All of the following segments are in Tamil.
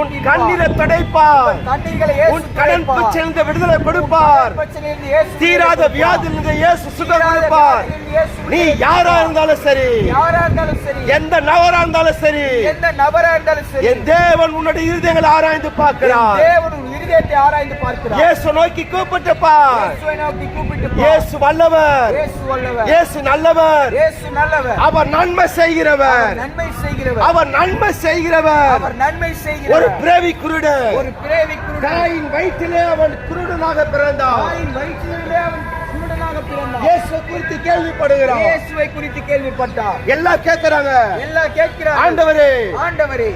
உன் கண்ணீரை துடைப்பார். கண்ணீர்களை உன் கடன் பிரச்சனை விடுதலை கொடுப்பார். தீராத வியாதியிலிருந்து இயேசு சுகம் கொடுப்பார். நீ யாரா இருந்தாலும் சரி. யாரா இருந்தாலும் சரி. எந்த நபரா இருந்தாலும் சரி. எந்த நபரா இருந்தாலும் சரி. என் தேவன் உன்னுடைய இருதயங்களை ஆராய்ந்து பார்க்கிறார். தேவன் உன் இருதயத்தை ஆராய்ந்து பார்க்கிறார். இயேசு நோக்கி கூப்பிட்டு பார் இயேசுவை நோக்கி கூப்பிட்டு பார். இயேசு வல்லவர். இயேசு நல்லவர். இயேசு நல்லவர். அவர் நன்மை செய்கிறவர். நன்மை செய்கிறவர். அவர் நன்மை செய்கிறவர். அவர் நன்மை ஒரு செய்கிறவர் பிரேவி குருடன். ஒரு பிறவி குருடன். தாயின் வயிற்றிலே அவன் குருடனாக பிறந்தான். தாயின் வயிற்றிலே அவன் குருடனாக பிறந்தான். இயேசு குறித்து கேள்விப்படுகிறான். இயேசுவை குறித்து கேள்விப்பட்டார் எல்லாம் கேட்கிறாங்க. எல்லாம் கேட்கிறார் ஆண்டவரே. ஆண்டவரே.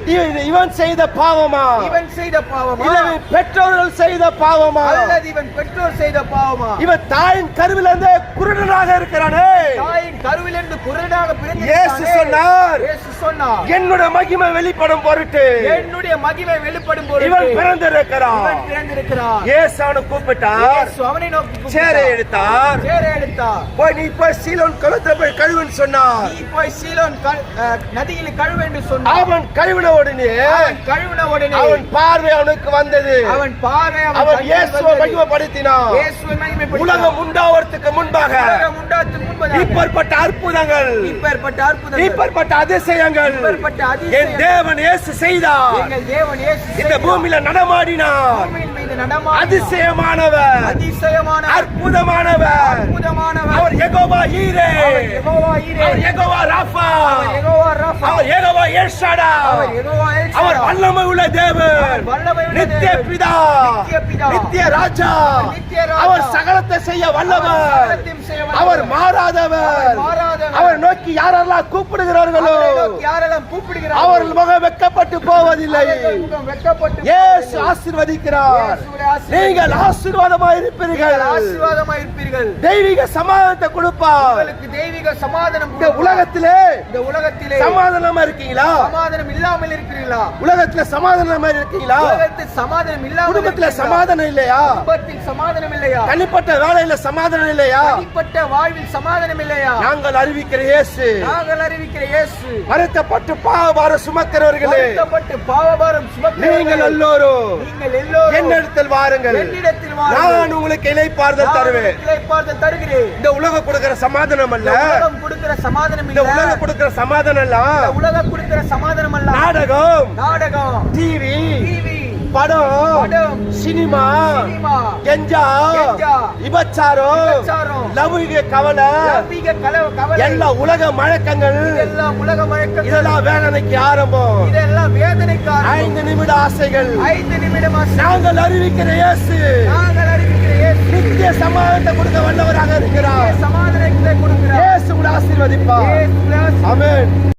இவன் செய்த பாவமா? இவன் செய்த பாவமா? இவன் பெற்றோர்கள் செய்த பாவமா? அல்லது இவன் பெற்றோர் செய்த பாவமா? இவன் தாயின் கருவில இருந்து குருடனாக இருக்கிறானே. தாயின் கருவிலிருந்து குருடனாக இயேசு பிறந்து சொன்னார் இயேசு சொன்னார் என்னோட மகிமை வெளிப்படும் பொருட்டு என்னுடைய மகிமை வெளிப்படும் போது இவன் பிறந்திருக்கிறான். இவன் பிறந்திருக்கிறான். இயேசு அவனை கூப்பிட்டார் அவனை நோக்கி. சேரை எடுத்தார் சேரை எடுத்தார் போய் நீ போய் சீலோன் கழுத்துல போய் கழுவுன்னு சொன்னார் நீ போய் சீலோன் நதியில் கழுவு என்று சொன்னார் அவன் கழுவின உடனே கழுவின உடனே அவன் பார்வை அவனுக்கு வந்தது. அவன் பார்வை அவன் இயேசுவை. மகிமைப்படுத்தினான். இயேசுவை மகிமைப்படுத்தினார். உலகம் உண்டாவதற்கு முன்பாக உலகம் உண்டாவதற்கு முன்பதாக இப்பேற்பட்ட அற்புதங்கள். இப்பேற்பட்ட அற்புதங்கள். இப்பேற்பட்ட அதிசயங்கள். என் தேவன் இயேசு செய்தார். இந்த. பூமியில நடமாடினார். அதிசயமானவர். அதிசயமான அற்புதமானவர். அற்புதமான அவர் யெகோவா ஈரே. அவர் யெகோவா ராஃபா. அவர் யெகோவா ஏஷாடா அவர் வல்லமை உள்ள தேவன். உள்ள நித்திய. பிதா. நித்திய ராஜா. அவர் சகலத்தை செய்ய வல்லவர். அவர் மாறாதவர். அவர் நோக்கி யாரெல்லாம் கூப்பிடுகிறார்களோ யாரெல்லாம் கூப்பிடுகிறார்களோ, அவர்கள் முகம் வெட்கப்பட்டு போவதில்லை. இயேசு ஆசீர்வதிக்கிறார். நீங்கள் ஆசீர்வாதமாய் இருப்பீர்கள் நீங்கள் ஆசீர்வாதமாய் இருப்பீர்கள் தெய்வீக சமாதானத்தை கொடுப்பார். உங்களுக்கு தெய்வீக சமாதானம் இந்த. உலகத்திலே இந்த உலகத்திலே சமாதானமா இருக்கீங்களா? சமாதானம் இல்லாமல் இருக்கிறீர்களா? உலகத்துல சமாதானமா இருக்கீங்களா? உலகத்தில் சமாதானம் இல்லாமல் குடும்பத்துல? சமாதானம் இல்லையா? குடும்பத்தில் சமாதானம் இல்லையா? தனிப்பட்ட வேலையில சமாதானம் இல்லையா? தனிப்பட்ட வாழ்வில் சமாதானம் இல்லையா? நாங்கள் அறிவிக்கிற இயேசு. நாங்கள் அறிவிக்கிற இயேசு. வருத்தப்பட்டு பாவபார சுமக்கிறவர்களே. வருத்தப்பட்டு பாவபாரம் சுமக்கிறவர்களே, நீங்கள் எல்லோரும் நீங்கள் எல்லோரும் என்னிடத்தில் வாருங்கள். என்னிடத்தில் வாருங்கள். நான் உங்களுக்கு இலைப்பாறுதல் நான் தருவேன். இளைப்பாறுதல் தருகிறேன். இந்த உலகம் கொடுக்கிற சமாதானம் அல்ல. உலகம் கொடுக்கிற சமாதானம் இந்த இல்ல. உலகம் கொடுக்கிற சமாதானம் இந்த உலகம் கொடுக்கிற சமாதானம் அல்ல. நாடகம். நாடகம். டிவி டிவி படம் சினிமா கெஞ்சா விபச்சாரம் லௌகிக கவலை எல்லா உலக மழக்கங்கள் இதெல்லாம் உலக வழக்கம் இதெல்லாம் வேதனைக்கு ஆரம்பம். இதெல்லாம் வேதனைக்கார ஐந்து நிமிட ஆசைகள். ஐந்து நிமிடம். நாங்கள் அறிவிக்கிற இயேசு. நாங்கள் அறிவிக்கிற இயேசு. நித்திய சமாதானத்தை கொடுக்க வல்லவராக இருக்கிறார். சமாதானத்தை கொடுக்கிறார். இயேசு உங்களை ஆசீர்வதிப்பார். ஆமென்.